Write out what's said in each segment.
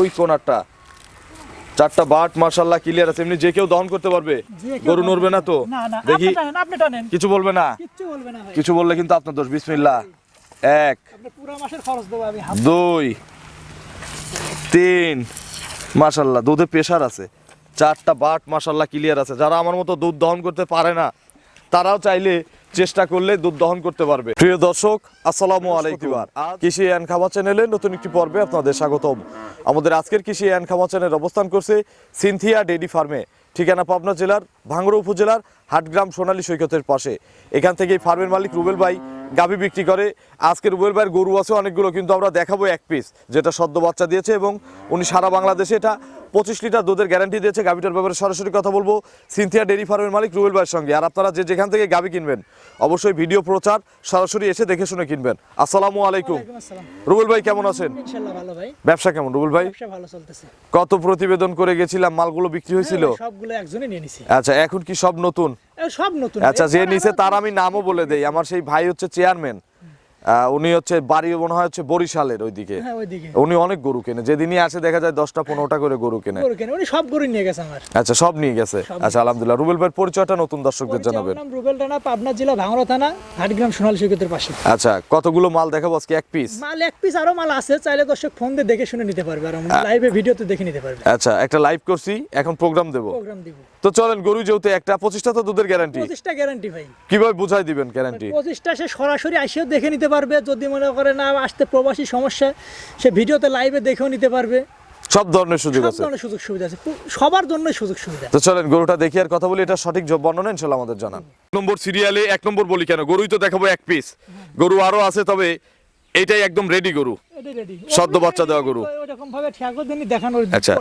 ওই কোনারটা। চারটা বাট মার্শাল্লাহ ক্লিয়ার আছে। এমনি যে কেউ দহন করতে পারবে গরু নড়বে না তো। দেখি। কিছু বলবে না? কিছু বললে কিন্তু আপনার দোষ। বিসমিল্লাহ। এক দুই তিন মাশাল্লাহ দুধে প্রেশার আছে। চারটা বাট মাশাল্লাহ ক্লিয়ার আছে। যারা আমার মতো দুধ দহন করতে পারে না তারাও চাইলে চেষ্টা করলে দুধ দহন করতে পারবে। প্রিয় দর্শক আসসালামু আলাইকুম। কৃষি অ্যান খামা চ্যানেলে নতুন একটি পর্বে আপনাদের স্বাগতম। আমাদের আজকের কৃষি এন খামা চ্যানেল অবস্থান করছে সিনথিয়া ডেডি ফার্মে ঠিকানা পাবনা জেলার ভাঙ্গুড়া উপজেলার হাটগ্রাম সোনালী সৈকতের পাশে। এখান থেকে ফার্মের মালিক রুবেল ভাই গাভী বিক্রি করে। আজকের রুবেল ভাইয়ের গরু আছে অনেকগুলো কিন্তু আমরা দেখাবো এক পিস যেটা সদ্য বাচ্চা দিয়েছে এবং উনি সারা বাংলাদেশে এটা পঁচিশ লিটার দুধের গ্যারান্টি দিয়েছে। গাভীটার ব্যাপারে সরাসরি কথা বলব। সিনথিয়া ডেরি ফার্মের মালিক রুবেল ভাইয়ের সঙ্গে। আর আপনারা যে যেখান থেকে গাভী কিনবেন অবশ্যই ভিডিও প্রচার সরাসরি এসে দেখে শুনে কিনবেন। আসসালামু আলাইকুম। রুবেল ভাই কেমন আছেন? ব্যবসা কেমন রুবেল ভাই? কত প্রতিবেদন করে গেছিলাম মালগুলো বিক্রি হয়েছিল? হ্যাঁ, আচ্ছা এখন কি সব নতুন? সব নতুন। আচ্ছা যে নিচে তার আমি নামও বলে দেই। আমার সেই ভাই হচ্ছে চেয়ারম্যান উনি হচ্ছে বাড়ি মনে হয় হচ্ছে বরিশালের ওইদিকে। হ্যাঁ উনি অনেক গরু কেনে। যেদিনই আসে দেখা যায় দশটা পনেরোটা করে গরু কেনে। উনি সব গরু নিয়ে গেছে আমার। আচ্ছা সব নিয়ে গেছে? আচ্ছা আলহামদুলিল্লাহ। রুবেল ভাইয়ের পরিচয়টা নতুন দর্শকদের জানাবেন। রুবেল রানা পাবনা জেলা ভাঙড়া থানা হাটগ্রাম সোনালী সৈকতের পাশে। আচ্ছা কতগুলো মাল দেখাবো আজকে? এক পিস মাল এক পিস আরও মাল আছে। চাইলে দর্শক ফোন দিয়ে দেখে শুনে নিতে পারবে। আর লাইভে ভিডিওতে দেখে নিতে পারবে। আচ্ছা একটা লাইভ করছি এখন প্রোগ্রাম দেবো। প্রোগ্রাম দিব। তো চলেন গরু যেহেতু একটা পঁচিশটা তো দুধের গ্যারান্টি পঁচিশটা গ্যারান্টি ভাই। কীভাবে বুঝাই দিবেন গ্যারান্টি পঁচিশটা সে সরাসরি আসেও দেখে নিতে পারবে যদি মনে করে না আসতে প্রবাসী সমস্যা সে ভিডিওতে লাইভে দেখেও নিতে পারবে। সব ধরনের সুযোগ সব আছে। ধরনের সুযোগ সুবিধা আছে। সবার জন্যই সুযোগ সুবিধা। তো চলেন গরুটা দেখি আর কথা বলি এটা সঠিক বর্ণনা ইনশাল্লাহ আমাদের জানান। নম্বর সিরিয়ালে এক নম্বর বলি কেন? গরুই তো দেখাবো এক পিস গরু আরও আছে তবে এটাই একদম রেডি গরু। এটাই সদ্য বাচ্চা দেওয়া গরু। ওরকম ভাবে ঠেকো দিনই দেখানোর আচ্ছা।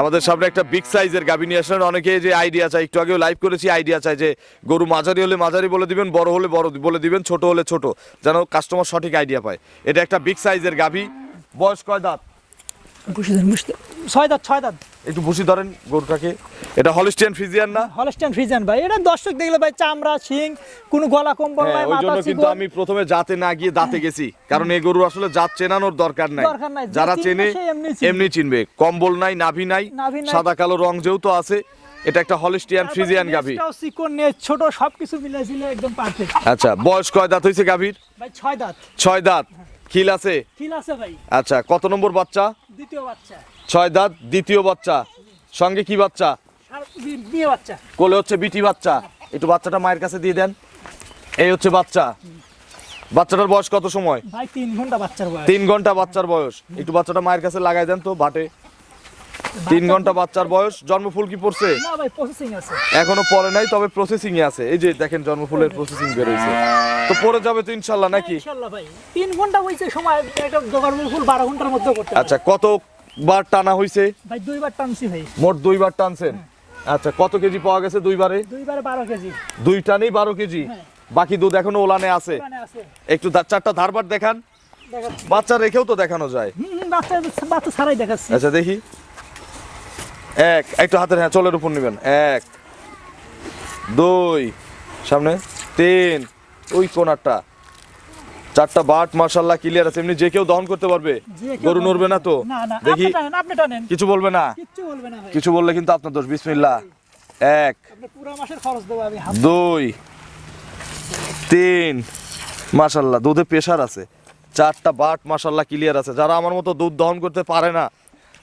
আমাদের সামনে একটা বিগ সাইজের গাভী নিয়ে আসলেন। অনেকে যে আইডিয়া চাই একটু আগেও লাইভ করেছি আইডিয়া চাই যে গরু মাঝারি হলে মাঝারি বলে দিবেন, বড় হলে বড় বলে দিবেন, ছোট হলে ছোট, যেন কাস্টমার সঠিক আইডিয়া পায়। এটা একটা বিগ সাইজের গাভী। বয়স কয় দাঁত? বুঝে দেন বুঝতে ছয় দাঁত ছয় দাঁত। একটু ভুসি ধরেন গরুটাকে। এটা হলিস্টিয়ান ফিজিয়ান না? হলস্টাইন ফ্রিজান ভাই এটা দর্শক দেখলে ভাই চামড়া শিং কোনো গলা কম্বল হ্যাঁ নাই ওই জন্য কিন্তু আমি প্রথমে জাতে না গিয়ে দাঁতে গেছি। কারণ এই গরু আসলে জাত চেনানোর দরকার নাই। যারা চেনে এমনি চিনবে। কম্বল নাই নাভি নাই সাদা কালো রং যেহেতু আছে এটা একটা হলিস্টিয়ান ফ্রিজিয়ান গাভী। চিকন ছোট সবকিছু মিলাইছিল একদম পারফেক্ট আচ্ছা বয়স কয় দাঁত হয়েছে গাভীর? ভাই ছয় দাঁত। ছয় দাঁত। খিল আছে? কিল আছে ভাই। আচ্ছা কত নম্বর বাচ্চা? দ্বিতীয় বাচ্চা। ছয় দাঁত দ্বিতীয় বাচ্চা। সঙ্গে কি বাচ্চা? কোলে হচ্ছে বিটি বাচ্চা। একটু বাচ্চাটা মায়ের কাছে দিয়ে দেন। এই হচ্ছে বাচ্চা। বাচ্চাটার বয়স কত সময়? ভাই তিন ঘণ্টা বাচ্চার বয়স। তিন ঘণ্টা বাচ্চার বয়স। একটু বাচ্চাটা মায়ের কাছে লাগাই দেন তো বাটে। তিন ঘণ্টা বাচ্চার বয়স জন্মফুল কি পড়ছে? এখনও পরে নাই তবে প্রসেসিং এ আছে। এই যে দেখেন জন্মফুলের প্রসেসিং বেরোইছে তো পরে যাবে তো ইনশাল্লাহ নাকি? ইনশাআল্লাহ ভাই। তিন ঘণ্টা হইছে সময় ফুল বারো ঘণ্টার মধ্যে করতে আচ্ছা টানা ভাই দুইবার টানছি ভাই। মোট দুইবার টানছেন? আচ্ছা কত কেজি পাওয়া গেছে দুইবারে? দুইবারে বারো কেজি। দুই টানেই বারো কেজি? হ্যাঁ। বাকি দুধ এখনও ওলানে আছে? একটু চারটা ধারবার দেখান। বাচ্চা রেখেও তো দেখানো যায়। বাচ্চা বাচ্চা ছাড়াই দেখাচ্ছি। আচ্ছা দেখি। এক একটু হাতের হ্যাঁ চলের উপর নেবেন। এক দুই সামনে তিন ওই কোনারটা। চারটা বাট মার্শাল্লাহ ক্লিয়ার আছে। এমনি যে কেউ দহন করতে পারবে। গরু নড়বে না তো। দেখি। কিছু বলবে না? কিছু বললে কিন্তু আপনার দোষ। বিসমিল্লাহ। এক দুই তিন মাশাল্লাহ দুধে প্রেশার আছে। চারটা বাট মাশাল্লাহ ক্লিয়ার আছে। যারা আমার মতো দুধ দহন করতে পারে না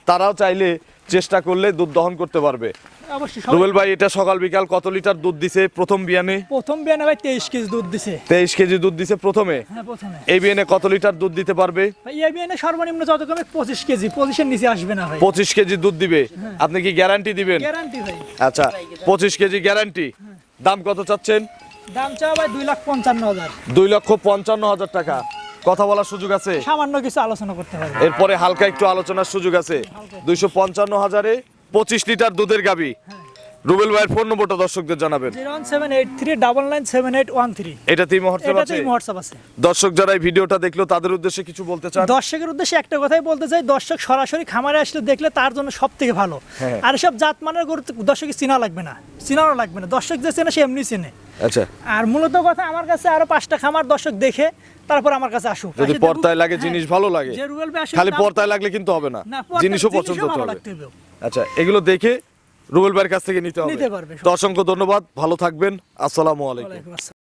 তারাও চাইলে চেষ্টা করলে দুধ দহন করতে পারবে। রুবেল ভাই এটা সকাল বিকাল কত লিটার দুধ দিছে প্রথম বিয়ানে? প্রথম বিয়ানে ভাই তেইশ কেজি দুধ দিছে। তেইশ কেজি দুধ দিছে প্রথমে? হ্যাঁ এই বিয়ানে কত লিটার দুধ দিতে পারবে? এই বিয়ানে সর্বনিম্ন যত কমে পঁচিশ কেজি পঁচিশের নিচে আসবে না ভাই। পঁচিশ কেজি দুধ দিবে? আপনি কি গ্যারান্টি দিবেন? গ্যারান্টি ভাই। আচ্ছা পঁচিশ কেজি গ্যারান্টি। দাম কত চাচ্ছেন? দাম চাওয়া ভাই দুই লাখ পঞ্চান্ন হাজার। দুই লক্ষ পঞ্চান্ন হাজার টাকা। কথা বলার সুযোগ আছে? সামান্য কিছু আলোচনা করতে পারবে এরপরে হালকা একটু আলোচনার সুযোগ আছে। দুইশো পঞ্চান্ন হাজারে পঁচিশ লিটার দুধের গাবি রুবেল ভাইয়ের ফোন নম্বরটা দর্শকদের জানাবেন। এটাতেই হোয়াটসঅ্যাপ আছে? হোয়াটসঅ্যাপ আছে। দর্শক যারা এই ভিডিওটা দেখল তাদের উদ্দেশ্যে কিছু বলতে চান? দর্শকের উদ্দেশ্যে একটা কথাই বলতে চাই দর্শক সরাসরি খামারে আসলে দেখলে তার জন্য সব থেকে ভালো। হ্যাঁ। আর সব জাত মানের গরু দর্শকের চেনা লাগবে না চেনাও লাগবে না। দর্শক যে চেনে সে এমনি চেনে। আচ্ছা। আর মূলত কথা আমার কাছে আরও পাঁচটা খামার দর্শক দেখে তারপর আমার কাছে আসুক। যদি পর্দায় লাগে হ্যাঁ, জিনিস ভালো লাগে। খালি পর্দায় লাগলে কিন্তু হবে না। জিনিসও পছন্দ করতে হবে। আচ্ছা এগুলো দেখে রুবেল ভাইয়ের কাছ থেকে নিতে হবে। নিতে পারবে। তো অসংখ্য ধন্যবাদ ভালো থাকবেন আসসালামু আলাইকুম।